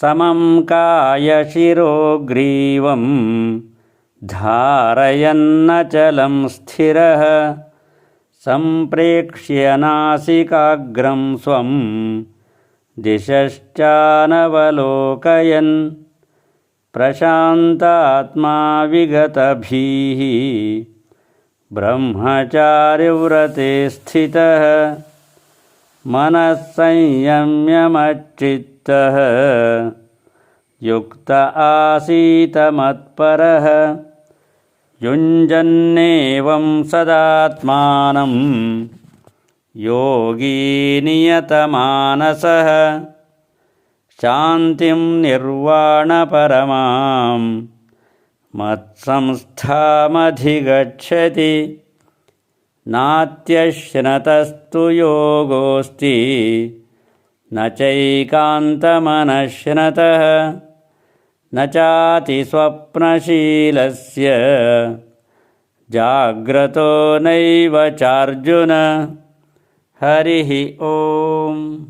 समं कायशिरोग्रीवं धारयन्नचलं स्थिरः सम्प्रेक्ष्य नासिकाग्रं स्वं दिशश्चानवलोकयन् प्रशान्तात्मा विगतभिः ब्रह्मचारिव्रते स्थितः मनः संयम्यमच्चित्तः युक्त आसीतमत्परः युञ्जन्नेवं सदात्मानं। योगी नियतमानसः। शान्तिं निर्वाणपरमां मत्संस्थामधिगच्छति नात्यश्नतस्तु योगोऽस्ति। न चैकान्तमनश्नतः न चातिस्वप्नशीलस्य जाग्रतो नैव चार्जुन। हरिः ओम्